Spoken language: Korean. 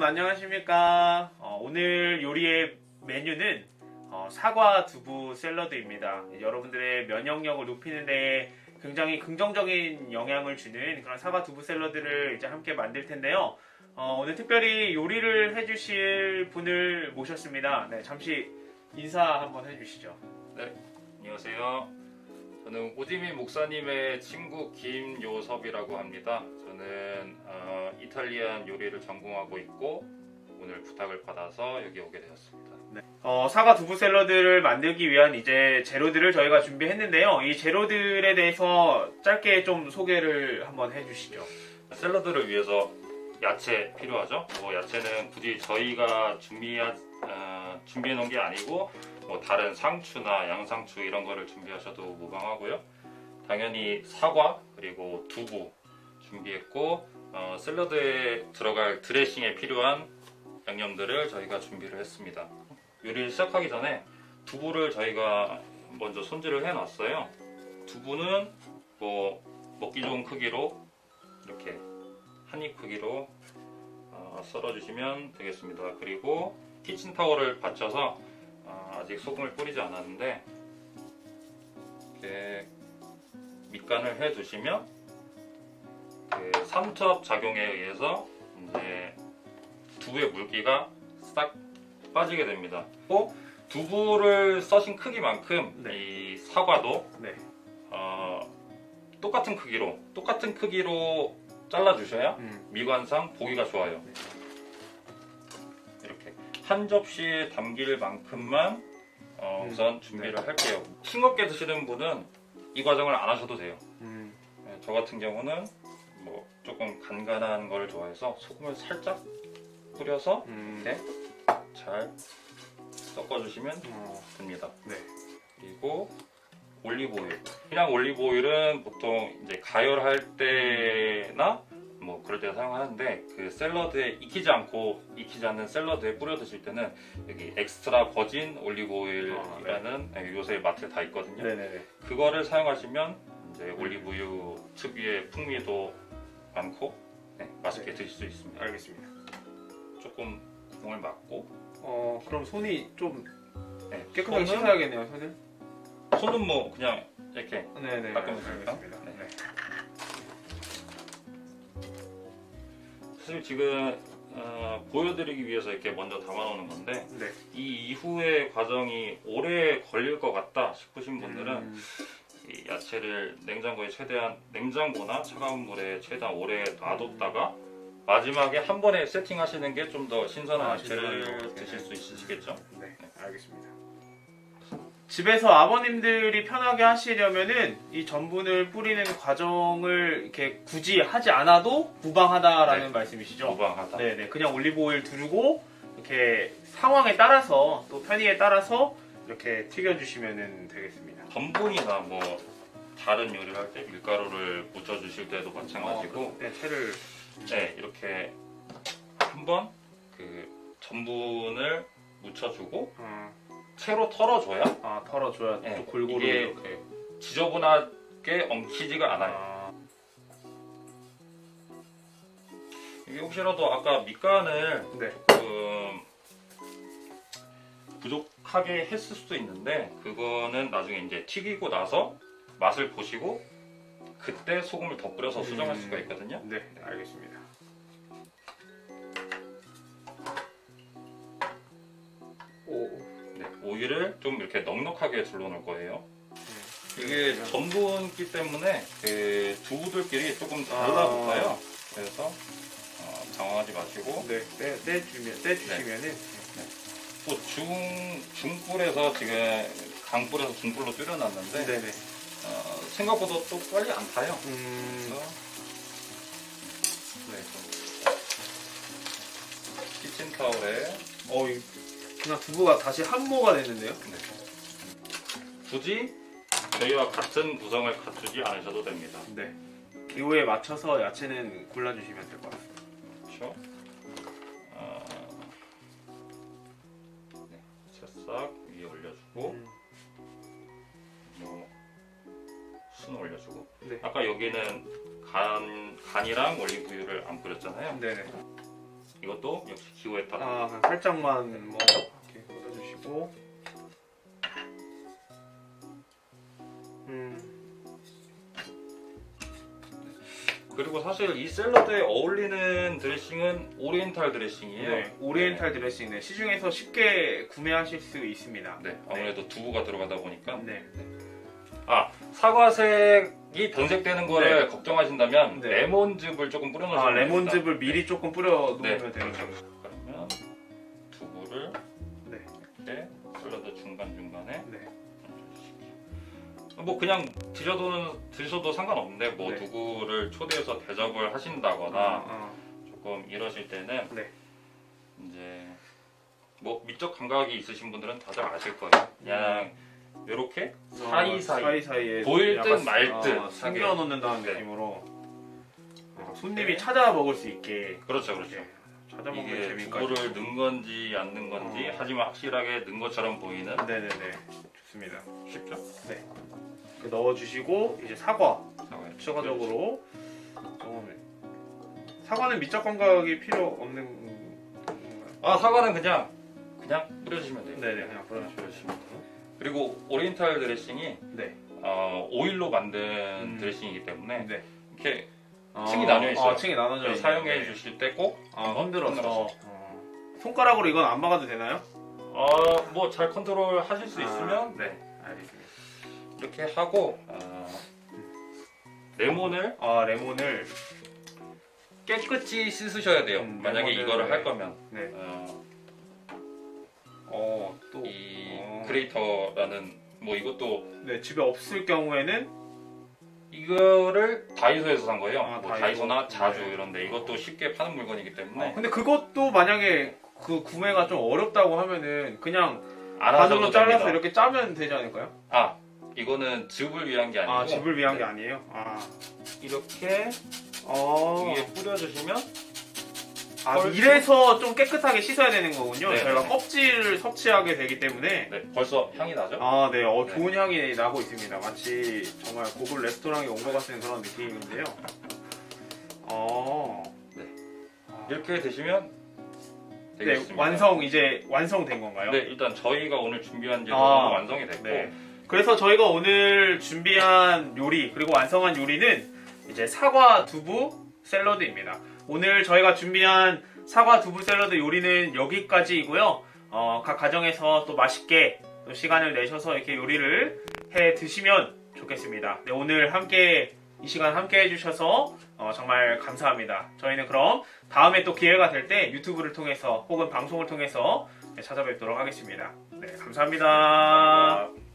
여러분 안녕하십니까? 어, 오늘 요리의 메뉴는 어, 사과 두부 샐러드입니다. 여러분들의 면역력을 높이는 데 굉장히 긍정적인 영향을 주는 그런 사과 두부 샐러드를 이제 함께 만들 텐데요. 어, 오늘 특별히 요리를 해주실 분을 모셨습니다. 네, 잠시 인사 한번 해주시죠. 안녕하세요. 저는 오지민 목사님의 친구 김요섭이라고 합니다. 저는 어, 이탈리안 요리를 전공하고 있고 오늘 부탁을 받아서 여기 오게 되었습니다. 어, 사과 두부 샐러드를 만들기 위한 이제 재료들을 저희가 준비했는데요. 이 재료들에 대해서 짧게 좀 소개를 한번 해주시죠. 샐러드를 위해서 야채 필요하죠. 뭐 야채는 굳이 저희가 준비하, 어, 준비해 놓은 게 아니고 뭐 다른 상추나 양상추 이런 거를 준비하셔도 무방하고요. 당연히 사과 그리고 두부 준비했고 어, 샐러드에 들어갈 드레싱에 필요한 양념들을 저희가 준비를 했습니다. 요리를 시작하기 전에 두부를 저희가 먼저 손질을 해 놨어요. 두부는 뭐 먹기 좋은 크기로 이렇게 한 입 크기로 어, 썰어 주시면 되겠습니다. 그리고 키친타올을 받쳐서 어, 아 직 소금을 뿌리지 않았는데 이렇게 밑간을 해 두시면 그 삼투압 작용에 의해서 이제 두부의 물기가 싹 빠지게 됩니다. 또 두부를 써신 크기만큼 네. 이 사과도 네. 어, 똑같은 크기로 똑같은 크기로 잘라 주셔야 음, 미관상 보기가 좋아요. 네. 한 접시에 담길 만큼만 어, 음, 우선 준비를 할게요. 싱겁게 드시는 분은 이 과정을 안 하셔도 돼요. 음, 네, 저 같은 경우는 뭐 조금 간간한 거를 좋아해서 소금을 살짝 뿌려서 음, 네. 잘 섞어주시면 어, 됩니다. 네. 그리고 올리브 오일. 그냥 올리브 오일은 보통 이제 가열할 때나 뭐 그럴 때 사용하는데 그 샐러드에 익히지 않고 익히지 않는 샐러드에 뿌려 드실 때는 여기 엑스트라 버진 올리브 오일이라는 네, 요새 마트에 다 있거든요. 네네네. 그거를 사용하시면 이제 올리브유 특유의 풍미도 많고 네, 맛있게 네. 드실 수 있습니다. 알겠습니다. 조금 구멍을 막고 어, 그럼 손이 좀 네, 깨끗하게 씻어야겠네요, 손을. 손은 뭐 그냥 이렇게 네네. 닦으면 됩니다. 알겠습니다. 네. 사실 지금 어, 보여드리기 위해서 이렇게 먼저 담아놓는 건데 네. 이 이후의 과정이 오래 걸릴 것 같다 싶으신 분들은 음, 이 야채를 냉장고에 최대한 냉장고나 차가운 물에 최대한 오래 놔뒀다가 마지막에 한 번에 세팅하시는 게 좀 더 신선한 아, 야채를 신선하게. 드실 수 있으시겠죠? 네, 알겠습니다. 집에서 아버님들이 편하게 하시려면은 이 전분을 뿌리는 과정을 이렇게 굳이 하지 않아도 무방하다라는 네. 말씀이시죠? 무방하다. 네네, 그냥 올리브 오일 두르고 이렇게 상황에 따라서 또 편의에 따라서 이렇게 튀겨주시면 되겠습니다. 전분이나 뭐 다른 요리를 할 때 밀가루를 묻혀주실 때도 마찬가지고 네, 채를 네, 이렇게 한번 그 전분을 묻혀주고 어, 채로 털어줘야 아, 털어줘야 네, 또 골고루 이게 이렇게. 지저분하게 엉키지가 않아요. 아, 이게 혹시라도 아까 밑간을 네. 조금 부족하게 했을 수도 있는데 그거는 나중에 이제 튀기고 나서 맛을 보시고 그때 소금을 더 뿌려서 수정할 음. 수가 있거든요. 네, 알겠습니다. 오일을 좀 이렇게 넉넉하게 둘러놓을 거예요. 네. 이게 전분기 때문에 그 두부들끼리 조금 아. 달라붙어요. 그래서 어, 당황하지 마시고 네, 떼, 떼주면, 떼주시면은. 또 중, 중불에서 지금 강불에서 중불로 줄여놨는데 네 네. 어, 생각보다 또 빨리 안 타요. 음, 그래서 네, 키친타올에 어, 이- 그냥 두부가 다시 한모가 됐는데요? 네. 굳이 저희와 같은 구성을 갖추지 않으셔도 됩니다. 네. 기호에 맞춰서 야채는 골라주시면 될 것 같습니다. 그렇죠? 어, 네, 새싹 위에 올려주고 음, 뭐순 올려주고 네. 아까 여기는 간, 간이랑 올리브유를 안 뿌렸잖아요. 네네. 이것도 역시 기호에 따라 아, 그냥 살짝만 뭐 이렇게 묻어주시고. 음, 그리고 사실 이 샐러드에 어울리는 드레싱은 오리엔탈 드레싱이에요. 네, 오리엔탈 드레싱 네, 시중에서 쉽게 구매하실 수 있습니다. 네, 아무래도 두부가 들어가다 보니까 네. 아 사과색 이 변색되는 거를 걱정하신다면 네. 레몬즙을 조금 뿌려놓으시면 아. 레몬즙을 미리 조금 뿌려 놓으면 네, 되는 그렇죠. 거죠. 그러면 두부를 네. 이렇게 샐러드 중간 중간에 네. 뭐 그냥 드셔도 드셔도 상관없는데 뭐 네. 두부를 초대해서 대접을 하신다거나 아, 조금 이러실 때는 네. 이제 뭐 미적 감각이 있으신 분들은 다들 아실 거예요. 그냥 이렇게 아, 사이사이 사이사이에 보일 약간 듯말듯 아, 숨겨 놓는다는 네. 느낌으로 손님이 네. 찾아 먹을 수 있게 그렇죠, 그렇죠. 이렇게 찾아 먹는 이게 재미까지. 두부를 넣은 건지 안 넣은 건지 어. 하지만 확실하게 넣은 것처럼 보이는 네네네 좋습니다. 쉽죠? 이렇게 넣어주시고 이제 사과 사과에 추가적으로 조금 사과는 미적 감각이 필요 없는 건가요? 아 사과는 그냥 그냥 뿌려주시면 돼요. 네네 그냥 뿌려주시면 돼요. 그리고 오리엔탈 드레싱이 네. 어, 오일로 만든 음. 드레싱이기 때문에 네. 이렇게 아, 층이 나뉘어 있어요. 아, 층이 나눠져 있는 사용해 주실 때꼭 아, 흔들어서. 어. 손가락으로 이건 안 막아도 되나요? 어, 뭐 잘 컨트롤 하실 수 아, 있으면 네 알겠습니다. 이렇게 하고 어, 레몬을 아 레몬을 깨끗이 씻으셔야 돼요. 음, 만약에 레몬을, 이거를 네. 할 거면 네. 어, 어 또 이 어. 크리에이터라는 뭐 이것도 네, 집에 없을 경우에는 이거를 다이소에서 산 거예요. 아, 뭐 다이소? 다이소 나 자주 네. 이런데 이것도 쉽게 파는 물건이기 때문에 어, 근데 그것도 만약에 그 구매가 좀 어렵다고 하면은 그냥 안 하셔도 반으로 잘라서 됩니다. 이렇게 짜면 되지 않을까요? 아 이거는 즙을 위한 게 아니고 아 집을 위한 네. 게 아니에요? 아, 이렇게 어. 위에 뿌려주시면 아 벌써- 이래서 좀 깨끗하게 씻어야 되는 거군요. 네, 저희가 네. 껍질을 섭취하게 되기 때문에 네, 벌써 향이 나죠? 아, 네, 어, 네. 좋은 향이 나고 있습니다. 마치 정말 고급 레스토랑에 온 것 같은 그런 느낌인데요. 어, 네. 아, 이렇게 되시면 네, 되겠습니다. 완성 이제 완성된 건가요? 네, 일단 저희가 오늘 준비한 재료는 아, 완성이 됐고 네. 그래서 저희가 오늘 준비한 요리 그리고 완성한 요리는 이제 사과 두부 샐러드입니다. 오늘 저희가 준비한 사과 두부 샐러드 요리는 여기까지이고요. 어, 각 가정에서 또 맛있게 또 시간을 내셔서 이렇게 요리를 해 드시면 좋겠습니다. 네, 오늘 함께 이 시간 함께 해주셔서 어, 정말 감사합니다. 저희는 그럼 다음에 또 기회가 될 때 유튜브를 통해서 혹은 방송을 통해서 네, 찾아뵙도록 하겠습니다. 네, 감사합니다. 감사합니다.